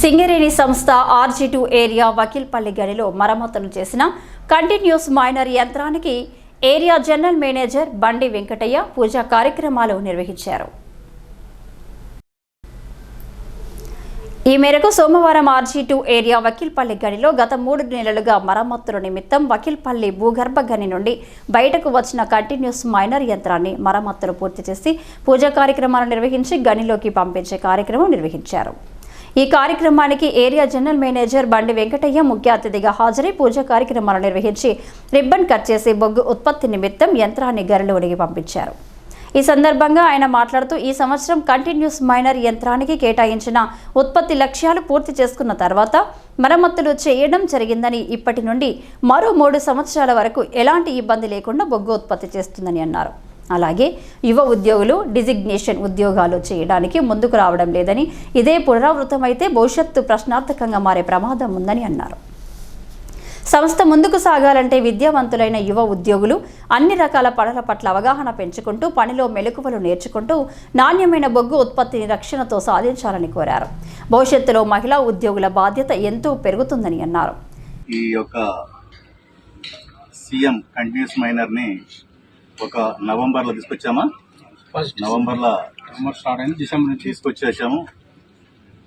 సింగరేణి సంస్థ RG two area Vakilpalli గడిలో మరమ్మతులు చేసిన కంటిన్యూస్ మైనర్ యంత్రానికి area general manager Bandi Venkataiah పూజా కార్యక్రమాలు నిర్వహించారు. ఈ మేరకు సోమవారం ఆర్జీ టూ ఏరియా వకీల్పల్లి గనిలో గత మూడు నెలలుగా మరమ్మతుల నిమిత్తం వకీల్పల్లి భూగర్భ గని నుండి బయటకు వచ్చిన కంటిన్యూస్ మైనర్ యంత్రాన్ని మరమ్మతులు పూర్తి చేసి పూజా కార్యక్రమాలు నిర్వహించి గనిలోకి పంపించే కార్యక్రమం నిర్వహించారు. ఈ కార్యక్రమానికి area general manager Bandi Venkataiah ముఖ్య అతిథిగా హాజరై పూజా కార్యక్రమాలు నిర్వహించి రిబ్బన్ కట్ చేసి బొగ్గు ఉత్పత్తి నిమిత్తం యంత్రాన్ని గనిలోనికి పంపించారు. ఈ సందర్భంగా ఆయన మాట్లాడుతూ ఈ సంవత్సరం కంటిన్యూస్ మైనర్ యంత్రానికి కేటాయించిన ఉత్పత్తి లక్ష్యాలు పూర్తి చేసుకున్న తర్వాత మరమ్మతులు చేయడం జరిగిందని ఇప్పటి నుండి మరో మూడు సంవత్సరాల వరకు ఎలాంటి ఇబ్బంది లేకుండా బొగ్గు ఉత్పత్తి చేస్తుందని అన్నారు. అలాగే యువ ఉద్యోగులు డిజిగ్నేషన్ ఉద్యోగాలు చేయడానికి ముందుకు రావడం లేదని ఇదే పునరావృతమైతే భవిష్యత్తు ప్రశ్నార్థకంగా మారే ప్రమాదం ఉందని అన్నారు. సంస్థ ముందుకు సాగాలంటే విద్యావంతులైన యువ ఉద్యోగులు అన్ని రకాల పనుల పట్ల అవగాహన పెంచుకుంటూ పనిలో మెలకువలు నేర్చుకుంటూ నాణ్యమైన బొగ్గు ఉత్పత్తిని రక్షణతో సాధించాలని కోరారు. భవిష్యత్తులో మహిళా ఉద్యోగుల బాధ్యత ఎంతో పెరుగుతుందని అన్నారు. ఈ యొక్క సీఎం కంటిన్యూస్ మైనర్ని ఒక నవంబర్లో తీసుకొచ్చామా? ఫస్ట్ నవంబర్లో సమ్మర్ స్టార్ట్ అయింది డిసెంబర్ నుంచి. తీసుకొచ్చేసాము.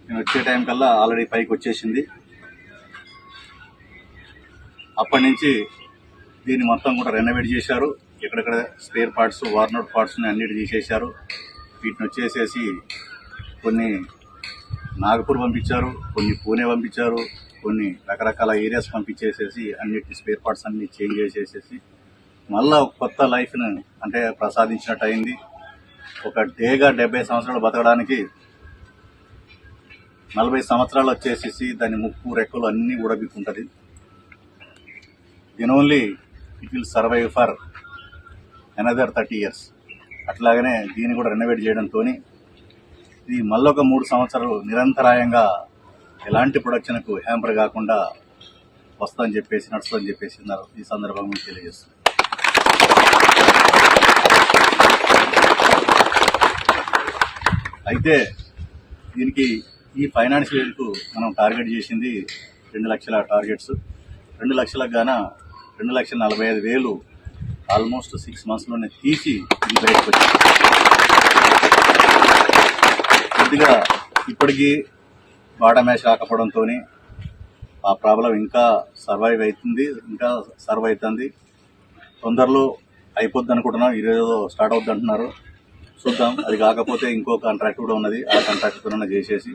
నేను వచ్చే టైం కల్లా ఆల్రెడీ పైకి వచ్చేసింది. అప్పటి నుంచి దీన్ని మొత్తం కూడా రెనోవేట్ చేశారు. ఎక్కడెక్కడ స్పేర్ పార్ట్స్ వార్నౌట్ పార్ట్స్ని అన్నిటి తీసేశారు. వీటిని వచ్చేసేసి కొన్ని నాగపూర్ పంపించారు కొన్ని పూణే పంపించారు కొన్ని రకరకాల ఏరియాస్ పంపించేసేసి అన్నిటి స్పేర్ పార్ట్స్ అన్ని చేంజ్ చేసేసేసి మళ్ళా ఒక కొత్త లైఫ్ను అంటే ప్రసాదించినట్టు అయింది ఒక డేగా డెబ్బై సంవత్సరాలు బతకడానికి నలభై సంవత్సరాలు వచ్చేసేసి దాని ముక్కు రెక్కలు అన్నీ ఉడబిక్కుంటుంది దీని only it will survive for another thirty years అట్లాగనే దీన్ని కూడా రెనోవేట్ చేయడంతో ఇది మళ్ళొక మూడు సంవత్సరాలు నిరంతరాయంగా ఎలాంటి ప్రొడక్షన్కు హ్యాంపర్ కాకుండా వస్తుందని చెప్పేసి నడుస్తుందని చెప్పేసి ఈ సందర్భంగా మీకు తెలియజేస్తుంది అయితే దీనికి ఈ ఫైనాన్షియల్ ఇయర్కు మనం టార్గెట్ చేసింది రెండు లక్షల టార్గెట్స్. రెండు లక్షలకు గాన రెండు లక్షల నలభై ఐదు వేలు ఆల్మోస్ట్ సిక్స్ మంత్స్లోనే తీసి ఇది బయటకు వచ్చింది. కొద్దిగా ఇప్పటికీ బాటా మ్యాచ్ రాకపోవడంతో ఆ ప్రాబ్లం ఇంకా సర్వైవ్ అవుతుంది ఇంకా సర్వ్ అవుతుంది. తొందరలో అయిపోద్ది అనుకుంటున్నాం ఈరోజు స్టార్ట్ అవుద్ది అంటున్నారు. చూద్దాం. అది కాకపోతే ఇంకో కాంట్రాక్ట్ కూడా ఉన్నది. ఆ కాంట్రాక్ట్ కూడా చేసేసి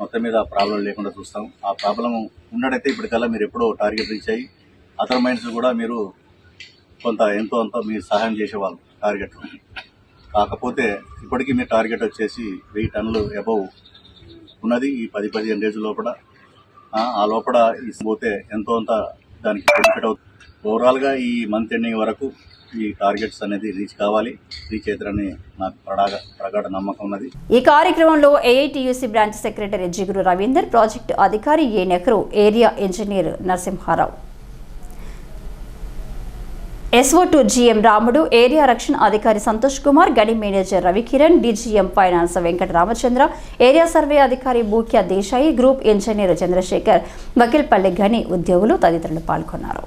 మొత్తం మీద ఆ ప్రాబ్లం లేకుండా చూస్తాం. ఆ ప్రాబ్లం ఉన్నట్టయితే ఇప్పటికల్లా మీరు ఎప్పుడో టార్గెట్ రీచ్ అయ్యి అదర్ మైండ్స్ కూడా మీరు కొంత ఎంతో అంత మీరు సహాయం చేసేవాళ్ళు టార్గెట్ కాకపోతే ఇప్పటికీ మీ టార్గెట్ వచ్చేసి వెయ్యి టన్నులు అబవ్ ఉన్నది ఈ పది పదిహేను డేస్ లోపల. ఆ, ఆ లోపల పోతే ఎంతో అంత దానికి బెనిఫిట్ అవుతుంది. ఓవరాల్గా ఈ మంత్ ఎండింగ్ వరకు ఈ టార్గెట్స్ అనేది రీచ్ కావాలి. రీచ్ అవుతారని నాకు ప్రగాఢ ప్రగాఢ నమ్మకం ఉన్నది. ఈ కార్యక్రమంలో ఏఐటియుసి బ్రాంచ్ సెక్రటరీ జిగురు రవీందర్ ప్రాజెక్టు అధికారి A Nehru area engineer Narasimharao. SO to GM Ramudu area రక్షణ అధికారి సంతోష్ కుమార్ గడి manager Ravikiran DGM finance Venkata Ramachandra area survey అధికారి బూక్యా దేశాయి గ్రూప్ ఇంజనీర్ చంద్రశేఖర్ వకీల్పల్లి గని ఉద్యోగులు తదితరులు పాల్గొన్నారు.